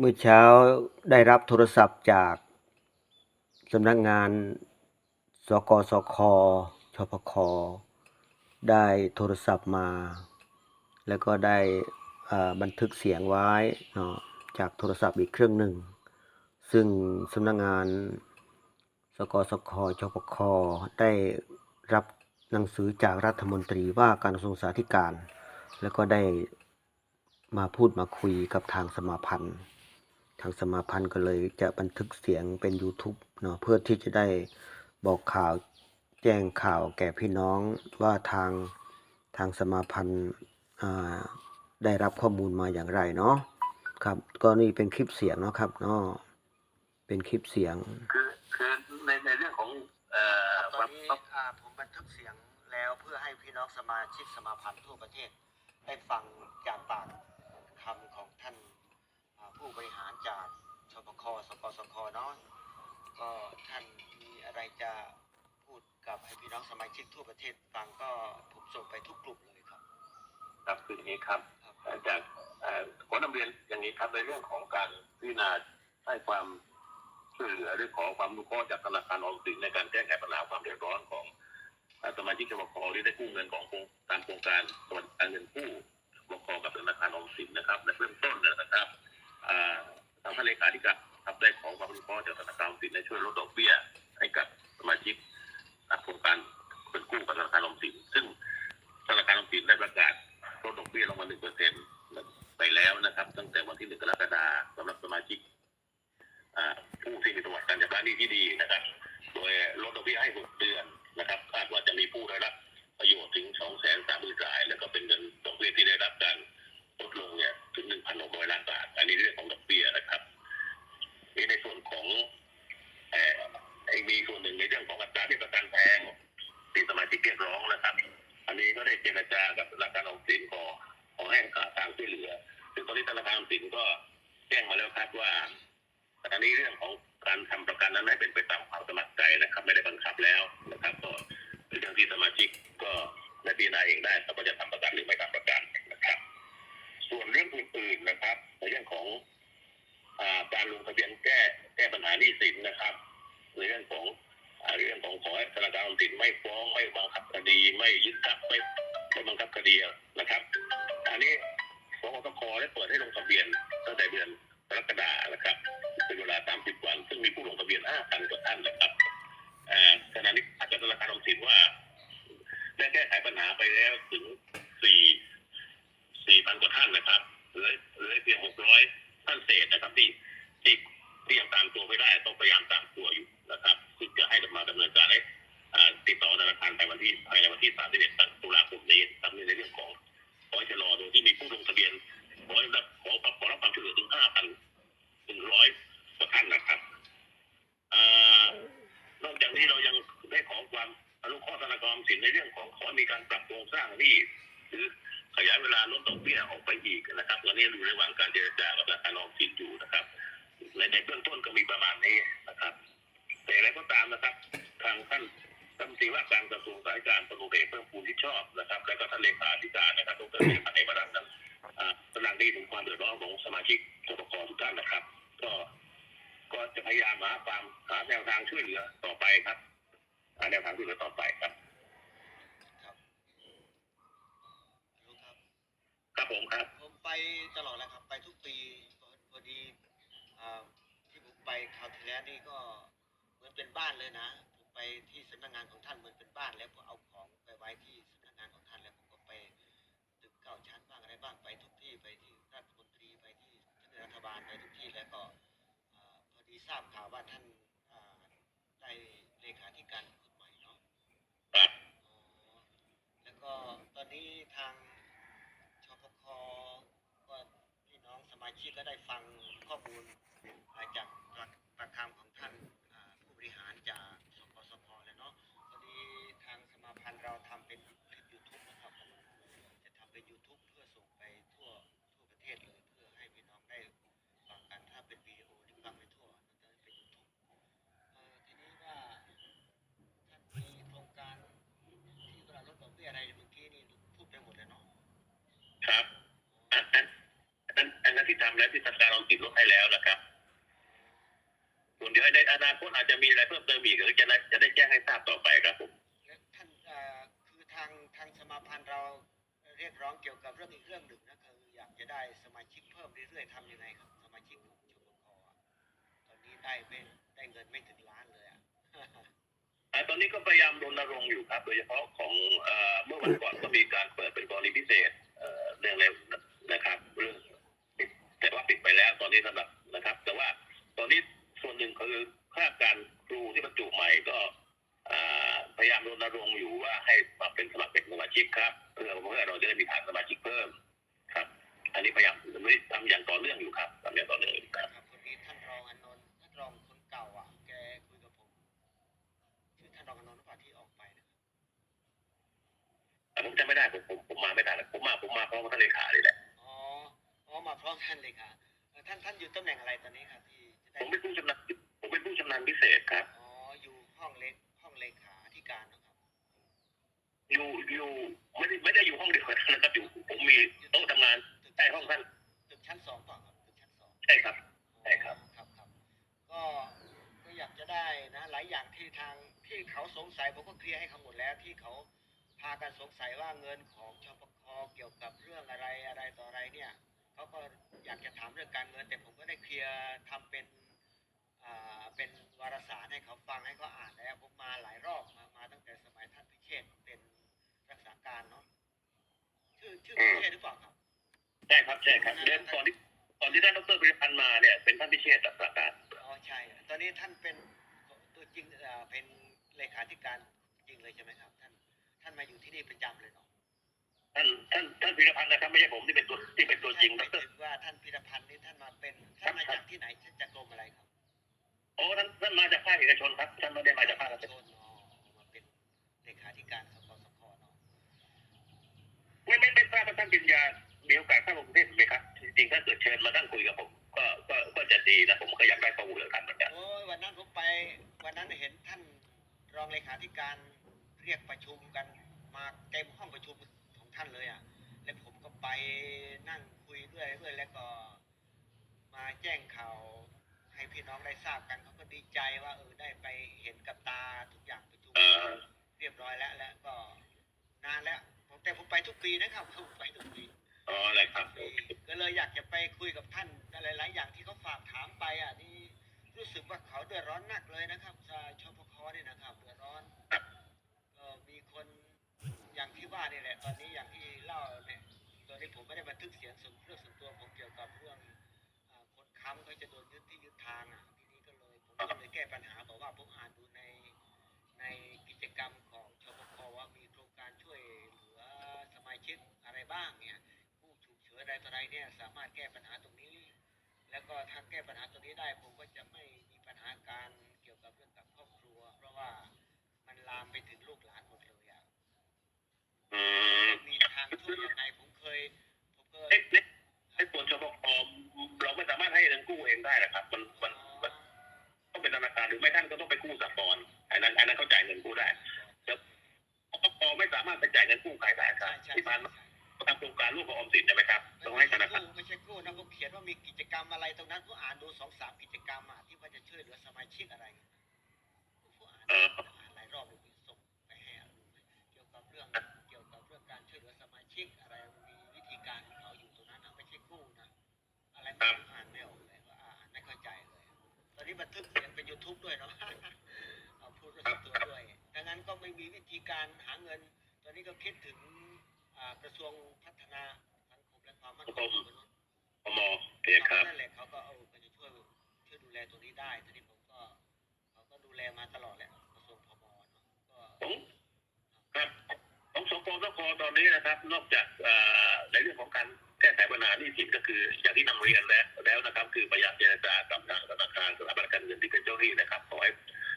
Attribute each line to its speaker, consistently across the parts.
Speaker 1: เมื่อเช้าได้รับโทรศัพท์จากสำนักงานสกสคชพค ได้โทรศัพท์มา แล้วก็ได้บันทึกเสียงไว้เนาะจากโทรศัพท์อีกเครื่องหนึ่ง ซึ่งสำนักงานสกสคชพค ได้รับหนังสือจากรัฐมนตรีว่าการกระทรวงสาธการแล้วก็ได้มาพูดมาคุยกับทางสมาพันธ์ ทางสมาพันธ์ก็เลยจะบันทึกเสียงเป็น YouTube เนาะเพื่อที่จะได้บอกข่าวแจ้งข่าวแก่พี่น้องว่าทางทางสมาพันธ์ได้รับข้อมูลมาอย่างไรเนาะครับก็นี่เป็นคลิปเสียงเนาะครับเนาะเป็นคลิปเสียง
Speaker 2: คือคือในในเรื่องของเอ่อ
Speaker 1: ตอ
Speaker 2: น
Speaker 1: นี้ผมบันทึกเสียงแล้วเพื่อให้พี่น้องสมาชิกสมาพันธ์ทั่วประเทศ ได้ฟังจากปากคำของท่านอ่าผู้บริหารจากชปค สกสคเนาะก็ท่านมีอะไรจะพูดกับให้พี่น้องสมาชิกทั่วประเทศฟังก็ผมส่งไปทุกกลุ่มเลยครับ
Speaker 2: ครับคืออย่างนี้ครับ
Speaker 1: ครับ
Speaker 2: เอ่อจากเอ่อขอนำเรียนอย่างนี้ครับในเรื่องของการพิจารณาให้ความช่วยเหลือหรือขอความรู้ข้อจากธนาคารออมสินในการแก้ไขปัญหาความเดือดร้อนของเอ่อสมาชิกชมคที่ได้กู้เงินของโครงตามโครงการสวัสดิการเงินกู้บกกับธนาคารออมสินนะครับในเบื้องต้นเนี่ยนะครับอ่าทางท่านเลขาธิการ ครับได้ขอความรู้ข้อจากธนาคารออมสินในช่วยลดดอกเบี้ย ให้กับสมาชิกตามโครงการเงินกู้กับธนาคารออมสินซึ่งธนาคารออมสินได้ประกาศลดดอกเบี้ยลงมาหนึ่งเปอร์เซ็นต์ไปแล้วนะครับ ตั้งแต่วันที่หนึ่งกรกฎาคมสำหรับสมาชิกผู้ที่มีประวัติการชำระหนี้ที่ดีนะครับ โดยลดดอกเบี้ยให้หกเดือนนะครับคาดว่าจะมีผู้ได้รับประโยชน์ถึงสองแสนสามหมื่นราย แล้วก็เป็นเงินดอกเบี้ยที่ได้รับการลดลงเนี่ยถึงหนึ่งพันหกร้อยล้านบาท อันนี้เรื่องของดอกเบี้ยนะครับ ทะเบียนแก้แก้ปัญหาหนี้สินนะครับในเรื่องของเรื่องของขอให้ธนาคารออมสินไม่ฟ้องไม่บังคับคดี ไม่ยึดทรัพย์ไม่ไม่บังคับคดีนะครับ อันนี้สกสคได้เปิดให้ลงทะเบียนตั้งแต่เดือนกรกฎาคมนะครับเป็นเวลา 30 วัน ซึ่งมีผู้ลงทะเบียน 5,000 กว่าท่านนะครับอ่าขณะนี้ถ้าเกิดธนาคารออมสินว่าได้แก้ไขปัญหาไปแล้วถึง 4 4,000 กว่าท่านนะครับเหลือเหลือเพียง 600 ท่านเศษนะครับที่ ที่ที่ยังตามตัวไม่ได้ต้องพยายามตามตัวอยู่นะครับซึ่งจะให้มาดำเนินการให้ติดต่อธนาคารภายในวันที่ภายในวันที่ 31 ตุลาคมนี้ทำในเรื่องของขอชะลอโดยที่มีผู้ลงทะเบียนขอรับขอขอรับความช่วยเหลือถึง 5,100กว่าท่านนะครับนอกจากนี้เรายังได้ขอความอนุเคราะห์ธนาคารสินในเรื่องของขอมีการปรับโครงสร้างหนี้หรือขยายเวลาลดดอกเบี้ยออกไปอีกนะครับตอนนี้อยู่ระหว่างการเจรจากับธนาคารออมสินอยู่นะครับ ในในเบื้องต้นก็มีประมาณนี้นะครับ แต่อะไรก็ตามนะครับ ทางท่านรัฐมนตรีว่าการกระทรวงสาธารณการประมุขเอกเพิ่มพูนที่ชอบนะครับ และก็ท่านเลขาธิการนะครับดรเอกพันธ์เอกรัตน์นั้นอ่าตระหนักดีถึงความเดือดร้อนของสมาชิกสปกทุกท่านนะครับ ก็ก็จะพยายามหาความหาแนวทางช่วยเหลือต่อไปครับหาแนวทางช่วยเหลือต่อไปครับ
Speaker 1: รู้ครับ
Speaker 2: ครับผมครับ
Speaker 1: ผมไปตลอดแล้วครับ ไปทุกปีพอพอดีอ่า ที่ผมไปคราวที่แล้วนี่ก็เหมือนเป็นบ้านเลยนะผมไปที่สำนักงานของท่านเหมือนเป็นบ้าน แล้วก็เอาของไปไว้ที่สำนักงานของท่านแล้วผมก็ไปตึกเก้าชั้นบ้างอะไรบ้างไปทุกที่ไปที่รัฐมนตรีไปที่รัฐบาลไปทุกที่แล้วก็อ่าพอดีทราบข่าวว่าท่านอ่าได้เลขาธิการคนใหม่เนาะ
Speaker 2: ครับ
Speaker 1: อ๋อแล้วก็ตอนนี้ทางชพคก็พี่น้องสมาชิกก็ได้ฟังข้อมูลมา จากปากปากคำของท่านผู้บริหารจากสปสพแล้วเนาะพอดีทางสมาพันธ์เราทำเป็นคลิป YouTube นะครับจะทำเป็น YouTube เพื่อส่งไปทั่วทั่วประเทศเลยเพื่อให้พี่น้องได้ฟังกันถ้าเป็นวิดีโอที่ฟังไม่ทั่วมันจะเป็น YouTube เอ่อทีนี้ว่าท่านมีโครงการที่เวลาลดดอกเบี้ยอะไรเมื่อกี้นี่พูดไปหมดแล้วเนาะ
Speaker 2: ครับอันนั้นนั้นที่ทำแล้วที่ธนาคารออมสินลดให้แล้วนะครับ นเดี๋ยวในอนาคตอาจจะมีอะไรเพิ่มเติมอีกหรือจะได้จะได้แจ้งให้ทราบต่อไปครับผม
Speaker 1: และท่านเอ่อคือทางทางสมาพันธ์เราเรียกร้องเกี่ยวกับเรื่องอีกเรื่องหนึ่งนะคืออยากจะได้สมาชิกเพิ่มเรื่อยๆทำยังไงครับ สมาชิกของชมคอะตอนนี้ได้ไม่ได้เงินไม่ถึงล้านเลยอะ
Speaker 2: อ่าตอนนี้ก็พยายามรณรงค์อยู่ครับ โดยเฉพาะของเอ่อเมื่อวันก่อนก็มีการเปิดเป็นกรณีพิเศษเอ่อเรื่องอะไรนะครับเรื่องปิดแต่ว่าปิดไปแล้วตอนนี้สำหรับนะครับ แต่ว่าตอนนี้ส่วนหนึ่งคือ ภาพการครูที่บ
Speaker 1: รร
Speaker 2: จุให
Speaker 1: ม่ก็ การนะครับ
Speaker 2: อยู่อยู่ไม่ได้ไม่ได้อยู่ห้องเดียวกันนะครับอยู่ผมมีโต๊ะทำงาน
Speaker 1: ตึก
Speaker 2: ใต้ห้องท่าน
Speaker 1: ตึกชั้นสองเปล่าครับตึกชั้นสอง
Speaker 2: ใช่ครับใช่ครับ
Speaker 1: ครับครับ ก็ก็อยากจะได้นะ หลายอย่างที่ทางที่เขาสงสัยผมก็เคลียร์ให้เขาหมดแล้วที่เขาพากันสงสัยว่าเงินของชปคเกี่ยวกับเรื่องอะไรอะไรต่ออะไรเนี่ยเขาก็อยากจะถามเรื่องการเงินแต่ผมก็ได้เคลียร์ทำเป็นอ่า เป็นวารสารให้เขาฟังให้เขาอ่านแล้วผมมาหลายรอบมามาตั้งแต่สมัยท่านพิเชษฐ์เป็นรักษาการเนาะชื่อชื่อพิเชษฐ์หรือเปล่าครับ
Speaker 2: ใช่ครับใช่ครับเรื่องตอนที่ตอนที่ท่านดรพิพันธ์มาเนี่ยเป็นท่านพิเชษรักษาการ
Speaker 1: อ๋อใช่ตอนนี้ท่านเป็นตัวจริงเอ่อเป็นเลขาธิการจริงเลยใช่ไหมครับ ท่านท่านมาอยู่ที่นี่ประจำเลยเนาะ
Speaker 2: ท่านท่านท่านพิพันธ์นะครับไม่ใช่ผมที่เป็นตัวที่เป็นตัวจริง
Speaker 1: ไม่
Speaker 2: ดร
Speaker 1: ถึงว่าท่านพิรพันธ์นี่ท่านมาเป็นท่านมาจากที่ไหนท่านจากกรมอะไรครับ
Speaker 2: โอ้ท่านท่านมาจากภาคเอกชนครับท่านไม่ได้มาจากภาครัฐ
Speaker 1: ชนอ๋อมาเป็นเลขาธิการสกสคเนาะ
Speaker 2: ไม่ไม่ไม่ทราบว่าท่านปริญญามีโอกาสเข้ากรุงเทพไหมครับจริงๆถ้าเกิดเชิญมานั่งคุยกับผมก็ก็ก็จะดีนะผมก็อยากได้ข้อมูลเรื่องท่านเหมือนกัน
Speaker 1: โอ้ยวันนั้นผมไป วันนั้นเห็นท่านรองเลขาธิการเรียกประชุมกันมาเต็มห้องประชุมของท่านเลยอะแล้วผมก็ไปนั่งคุยด้วยด้วยแล้วก็มาแจ้งข่าว ให้พี่น้องได้ทราบกันเขาก็ดีใจว่าเออได้ไปเห็นกับตาทุกอย่างประชุม
Speaker 2: เออ
Speaker 1: เรียบร้อยแล้วแล้วก็นานแล้วผมแต่ผมไปทุกปีนะครับผมไปทุกปี
Speaker 2: อ๋ออะไรครับ
Speaker 1: ปีก็เลยอยากจะไปคุยกับท่านอะไรหลายอย่างที่เขาฝากถามไปอะนี่รู้สึกว่าเขาเดือดร้อนหนักเลยนะครับชาชพคเนี่ยนะครับเดือดร้อนก็มีคนอย่างที่ว่านี่แหละตอนนี้อย่างที่เล่าเนี่ยตอนนี้ผมไม่ได้บันทึกเสียงส่วนเรื่องส่วนตัวผมเกี่ยวกับเรื่องอ่า คนค้ำเขาจะโดนยึดที่ยึดทางอะทีนี้ก็เลยผมก็เลยแก้ปัญหาบอกว่าผมอ่านดูในในกิจกรรมของชพคว่ามีโครงการช่วยเหลือสมาชิกอะไรบ้างเนี่ยผู้ฉุกเฉินอะไรต่ออะไรเนี่ยสามารถแก้ปัญหาตรงนี้ แล้วก็ถ้าแก้ปัญหาตรงนี้ได้ผมก็จะไม่มีปัญหาการเกี่ยวกับเรื่องกับครอบครัว เพราะว่ามันลามไปถึงลูกหลานหมดเลยอะ
Speaker 2: อืม
Speaker 1: มีทางช่วยยังไงผมเคยผมก็
Speaker 2: เอ๊ะเอ๊ะไอ้ส่วนชปค เราไม่สามารถให้เงินกู้เองได้นะครับ มันมันมันต้องเป็นธนาคารหรือไม่ท่านก็ต้องไปกู้สหกรณ์อันนั้นอันนั้นเขาจ่ายเงินกู้ได้ชปคไม่สามารถไปจ่ายเงินกู้ใครได้ครั
Speaker 1: ใช่
Speaker 2: บ
Speaker 1: ใช่
Speaker 2: ที่ผ่านมา
Speaker 1: ใช่
Speaker 2: ทำโครงการร่วมกับออมสินใช่ไหมครับต้องให้ธนาคาร
Speaker 1: ไม่ใช่กู้นะผมเขียนว่ามีกิจกรรมอะไรตรงนั้นผมอ่านดูสองสามกิจกรรมอะที่ว่าจะช่วยเหลือสมาชิกอะไรผมอ่านอ่านหลายรอบ อะไรผมอ่านไม่ออกเลยว่าอ่านไม่เข้าใจเลย ตอนนี้บันทึกเสียงเป็น YouTube ด้วยเนาะ เอาพูดเรื่องส่วนตัวด้วย ดังนั้นก็ไม่มีวิธีการหาเงิน ตอนนี้ก็คิดถึงอ่ากระทรวงพัฒนาสังคมและความมั่นคงของมนุษย์
Speaker 2: พมโอเคครับ
Speaker 1: นั่นแหละเขาก็เอาก็จะช่วยช่วยดูแลตรงนี้ได้ทีนี้ผมก็เขาก็ดูแลมาตลอดแหละกระทรวงพมเนาะก็
Speaker 2: ผมครับของสกสคตอนนี้นะครับ นอกจากเอ่อในเรื่องของการแก้ไขปัญหาหนี้สินก็คือ อย่างที่นำเรียนแล้วแล้วนะครับ คือพยายามเจรจากับทางธนาคารสถาบันการเงินที่เป็นเจ้าหนี้นะครับขอให้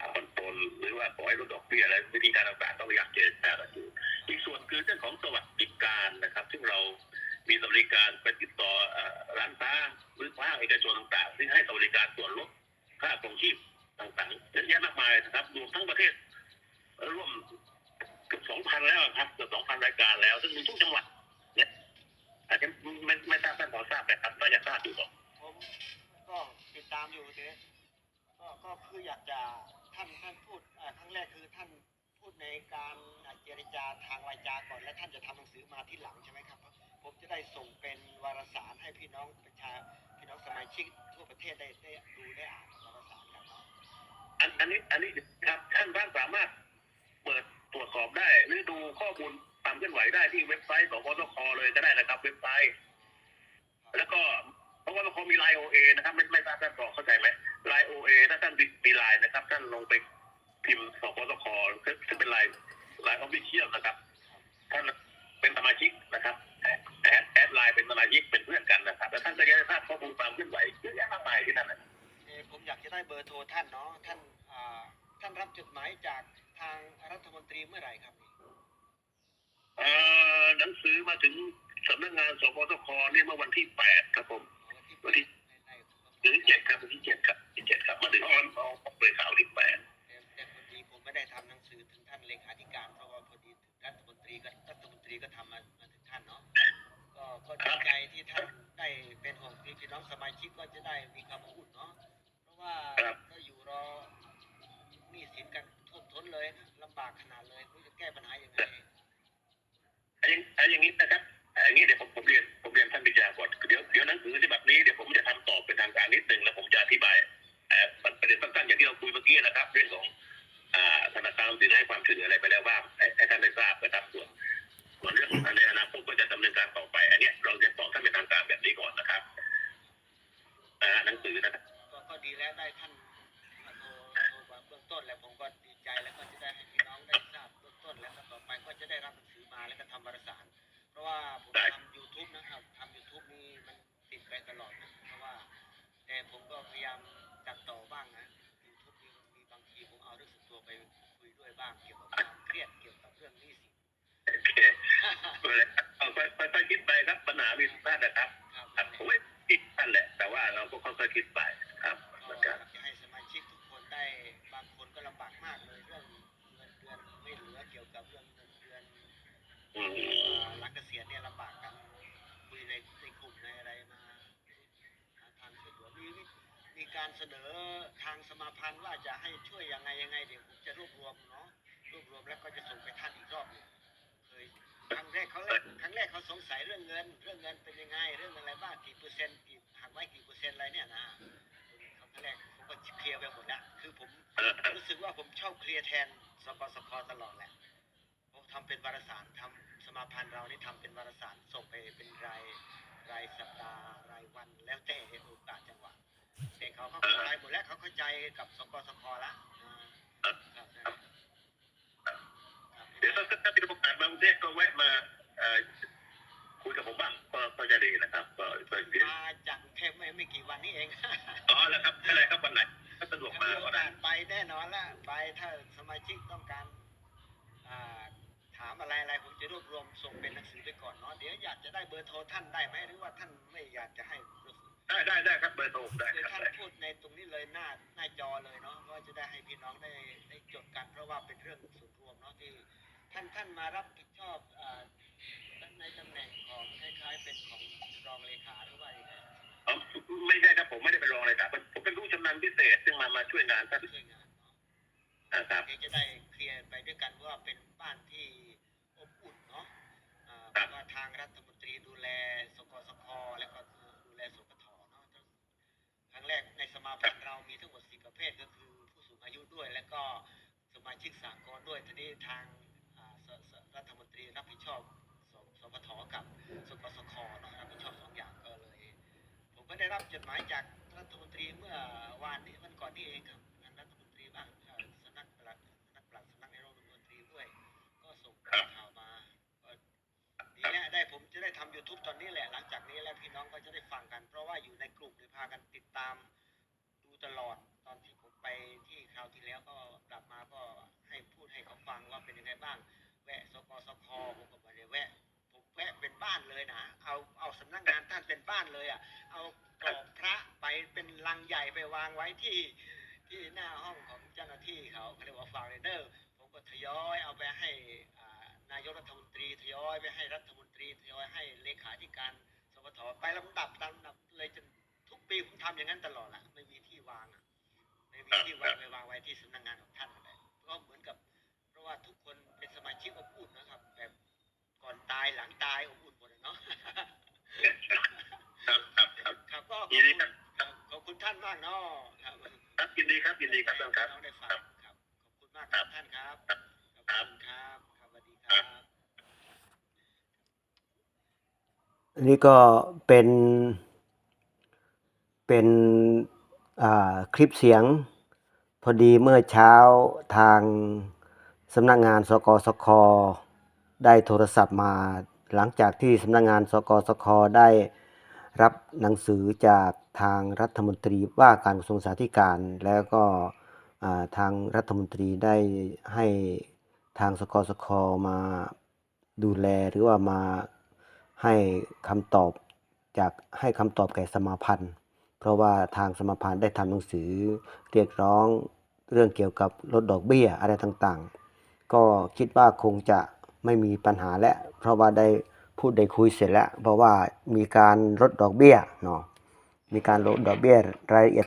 Speaker 2: ผ่อนปลนหรือว่าขอให้ลดดอกเบี้ยอะไรวิธีการต่างๆต้องพยายามเจรจากันอยู่อีกส่วนคือเรื่องของสวัสดิการนะครับ ซึ่งเรามีสวัสดิการไปติดต่อร้านค้าหรือภาคเอกชนต่างๆ ซึ่งให้สวัสดิการส่วนลดค่าครองชีพต่างๆเยอะแยะมากมายนะครับรวมทั้งประเทศร่วมเกือบสองพันแล้วครับเกือบสองพันรายการแล้ว ซึ่งมีทุกจังหวัด อาจจะไม่ไม่ทราบท่านพอทราบแต่ครับน่าจะทราบอยู่หรอกา
Speaker 1: มอยู่เดี๋ยวก็ก็คืออยากจะท่านท่านพูดอ่าครั้งแรกคือท่านพูดในการอ่าเจรจาทางวาจาก่อน และท่านจะทำหนังสือมาที่หลังใช่ไหมครับ ผมจะได้ส่งเป็นวารสารให้พี่น้องประชาพี่น้องสมาชิกทั่วประเทศได้ได้ดูได้อ่านวารสารกันเนาะ
Speaker 2: อันอันนี้อันนี้ครับท่านท่านสามารถเปิดตรวจสอบได้ หรือดูข้อมูลความเคลื่อนไหวได้ที่เว็บไซต์ของกสคเลยก็ได้นะครับเว็บไซต์ แล้วก็เพราะว่าเขามีไลน์โอเอนะครับ ไม่ไม่ทราบท่านบอกเข้าใจไหมไลน์โอเอถ้าท่านมีไลน์นะครับ ท่านลงไปพิมพ์สกสคซึ่งเป็นไลน์ไลน์ออฟฟิเชียลนะครับ ท่านเป็นสมาชิกนะครับแอดแอดไลน์เป็นสมาชิกเป็นเพื่อนกันนะครับ แล้วท่านก็จะได้ทราบข้อมูลความเคลื่อนไหวเยอะแยะมากมายที่นั่นนะ
Speaker 1: เอ่อผมอยากจะได้เบอร์โทรท่านเนาะท่านอ่าท่านรับจดหมายจากทางรัฐมนตรีเมื่อไหร่ครับนี่
Speaker 2: เอ่อหนังสือมาถึง สำนักงานสกสคเนี่ยเมื่อวันที่แปดครับผม
Speaker 1: วันที่
Speaker 2: วันที่
Speaker 1: ในใน
Speaker 2: หรือเจ็ดครับวันที่เจ็ดครับที่เจ็ดครับมาถึงออนออกเปิดข่าวที่แปด
Speaker 1: แต่แต่พอดีผมไม่ได้ทำหนังสือถึงท่านเลขาธิการเพราะว่าพอดีถึงรัฐมนตรีก็รัฐมนตรีก็ทำมามาถึงท่านเนาะก็ก็ดีใจที่ท่านได้เป็นห่วงพี่พี่น้องสมาชิกก็จะได้มีความอบอุ่นเนาะเพราะว่าก็อยู่รอหนี้สินกันท่วมท้นเลยนะลำบากขนาดเลยไม่รู้จะแก้ปัญหายังไง
Speaker 2: ไอ้ไอ้อย่างนี้ ผมเรียนผมเรียนท่านปิยาก่อนเดี๋ยวเดี๋ยวหนังสือฉบับนี้เดี๋ยวผมจะทำตอบเป็นทางการนิดนึงแล้วผมจะอธิบายเอ่ประเด็นสั้นๆอย่างที่เราคุยเมื่อกี้นะครับ เรื่องของธนาคารออมสินให้ความช่วยเหลืออะไรไปแล้วบ้างให้ท่านได้ทราบนะครับส่วนส่วนเรื่องของในอนาคตก็จะดำเนินการต่อไป อันนี้เราจะตอบท่านเป็นทางการแบบนี้ก่อนนะครับหนังสือนะครับ
Speaker 1: ก็ดีแล้วได้ท่านมาโทรมาเบื้องต้นแล้วผมก็ดีใจแล้วก็จะได้ให้พี่น้องได้ทราบเบื้องต้นแล้วก็ต่อไปก็จะได้รับหนังสือมาแล้วก็ทำบารสาร ราะว่าผม
Speaker 2: ได้
Speaker 1: ทำ YouTube นะครับทำ YouTube นี่มันติดไปตลอดนะเพราะว่า แต่ผมก็พยายามตัดต่อบ้างนะ YouTube นี่มันมีบางทีผมเอาเรื่องส่วนตัวไปคุยด้วยบ้างเกี่ยวกับความเครียดเกี่ยวกับเรื่องหนี้สิน
Speaker 2: โอเคเลยเอาไปไปไปคิดไปครับปัญหามีทุกท่านนะครับ
Speaker 1: ครับ
Speaker 2: ครับผมไม่คิดท่านแหละ แต่ว่าเราก็ค่อยๆคิดไป
Speaker 1: พันธ์ว่าจะให้ช่วยยังไงยังไงเดี๋ยวผมจะรวบรวมเนาะรวบรวมแล้วก็จะส่งไปท่านอีกรอบหนึ่งเคยครั้งแรกเขาแรกครั้งแรกเขาสงสัยเรื่องเงิน เรื่องเงินเป็นยังไง เรื่องอะไรบ้างกี่เปอร์เซ็นต์กี่หักไว้กี่เปอร์เซ็นต์อะไรเนี่ยนะครั้งแรกผมก็เคลียร์ไปหมดล้วคือผมรู้สึกว่าผมชอบเคลียร์แทนสกสคตลอดแหละผมทำเป็นวารสารทำสมาพันธ์เรานี่ทำเป็นวารสารส่งไปเป็นรายรายสัปดาห์รายวันแล้วแต่โอกาสจังหวะ แต่เขาเขาเข้าใจหมดแล้วเขาเข้าใจกับสกสคละอ่าครับครับ
Speaker 2: เดี๋ยวถ้าถ้ามีโอกาสมากรุงเทพก็แวะมาเอ่อคุยกับผมบ้างก็ก็จะดีนะครับก็ก็เรียน
Speaker 1: มาจากกรุงเทพไม่ไม่กี่วันนี้เอง
Speaker 2: อ๋อแล้วครับอะไรครับวันไหนถ้าสะดวก
Speaker 1: ถ้า
Speaker 2: มา
Speaker 1: มีโอ
Speaker 2: ก็ได้
Speaker 1: กาสไปแน่นอนละไปถ้าสมาชิกต้องการอ่าถามอะไรอะไรผมจะรวบรวมส่งเป็นหนังสือไปก่อนเนาะเดี๋ยวอยากจะได้เบอร์โทรท่านได้ไหมหรือว่าท่านไม่อยากจะให้
Speaker 2: ได้ได้ได้ครับเบอร์โทรได้
Speaker 1: เดี๋ยว
Speaker 2: ครับ
Speaker 1: ท่าน
Speaker 2: ได้
Speaker 1: พูดในตรงนี้เลยหน้าหน้าจอเลยเนาะก็จะได้ให้พี่น้องได้ได้จดกัน เพราะว่าเป็นเรื่องส่วนรวมเนาะที่ท่านท่านมารับผิดชอบอ่าในตำแหน่งของคล้ายๆเป็นของรองเลขาหรือว่ายังไง
Speaker 2: อ๋อไม่ใช่ครับผมไม่ได้เป็นรองเลยครับผมเป็นผู้ชำนาญพิเศษซึ่งมามาช่วยงานท่าน
Speaker 1: ช่วยงานเนาะ
Speaker 2: นะครับ
Speaker 1: เดี๋ยวจะได้เคลียร์ไปด้วยกันว่าเป็นบ้านที่อบอุ่นเนาะอ่า
Speaker 2: ครับ
Speaker 1: ว่าทางรัฐมนตรีดูแลสกสคแล้วก็ดูแลสปทเนาะครั้ง แรกในสมาพันธ์เรามีทั้งหมดสี่ประเภทก็คือผู้สูงอายุด้วย และก็สมาชิกสากลด้วยทีนี้ทางรัฐมนตรีรับผิดชอบสสปทกับสกสครับผิดชอบสองอย่างก็เลย ผมก็ได้รับจดหมายจากรัฐมนตรีเมื่อวานนี้วันก่อนนี้เองครับ YouTube ตอนนี้แหละหลังจากนี้แล้วพี่น้องก็จะได้ฟังกัน เพราะว่าอยู่ในกลุ่มหรือพากันติดตามดูตลอดตอนที่ผมไปที่คราวที่แล้วก็กลับมาก็ให้พูดให้เขาฟังว่าเป็นยังไงบ้าง แวะสกสคผมก็ไม่ได้แวะผมแวะเป็นบ้านเลยนะเอาเอาสำนักงานท่านเป็นบ้านเลยอะเอากรอบพระไปเป็นลังใหญ่ไปวางไว้ที่ที่หน้าห้องของเจ้าหน้าที่เขาเขาเรียกว่าฟาเรเดอร์ผมก็ทยอยเอาไปให้อ่า นายกรัฐมนตรีทยอยไปให้รัฐมนตรีทยอยให้เลขาธิการสปทไปลำดับตามลำดับเลยจนทุกปีผมทำอย่างนั้นตลอดแหละไม่มีที่ที่วางไว้วางไว้ที่สำนักงานของท่านนั่นแหละก็เหมือนกับ เพราะว่าทุกคนเป็นสมาชิกอบอุ่นนะครับแบบก่อนตายหลังตายอบอุ่นหมดเลยเนาะ
Speaker 2: ครับครับครับ
Speaker 1: ครับก็ขอบ
Speaker 2: ยิ
Speaker 1: คุ
Speaker 2: นดี
Speaker 1: ณ
Speaker 2: ครับ
Speaker 1: ครับขอบคุณท่านมากเนาะครับ
Speaker 2: ครับยินดีครับยินดีครับท่านครับ
Speaker 1: น้องได้ฟังครับขอบคุณมากครับท่านครับขอบคุณครับ
Speaker 3: อันนี้ก็เป็น เป็นคลิปเสียง พอดีเมื่อเช้าทางสำนักงานสกสคได้โทรศัพท์มาหลังจากที่สำนักงานสกสคได้รับหนังสือจากทางรัฐมนตรีว่าการกระทรวงสาธารณการแล้วก็ทางรัฐมนตรีได้ให้ ทางสกสคมาดูแลหรือว่ามาให้คำตอบจากให้คำตอบแก่สมาพันธ์ เพราะว่าทางสมาพันธ์ได้ทำหนังสือเรียกร้องเรื่องเกี่ยวกับลดดอกเบี้ยอะไรต่างๆ ก็คิดว่าคงจะไม่มีปัญหาแล้วเพราะว่าได้พูดได้คุยเสร็จแล้ว เพราะว่ามีการลดดอกเบี้ยเนาะมีการลดดอกเบี้ยรายละเอียด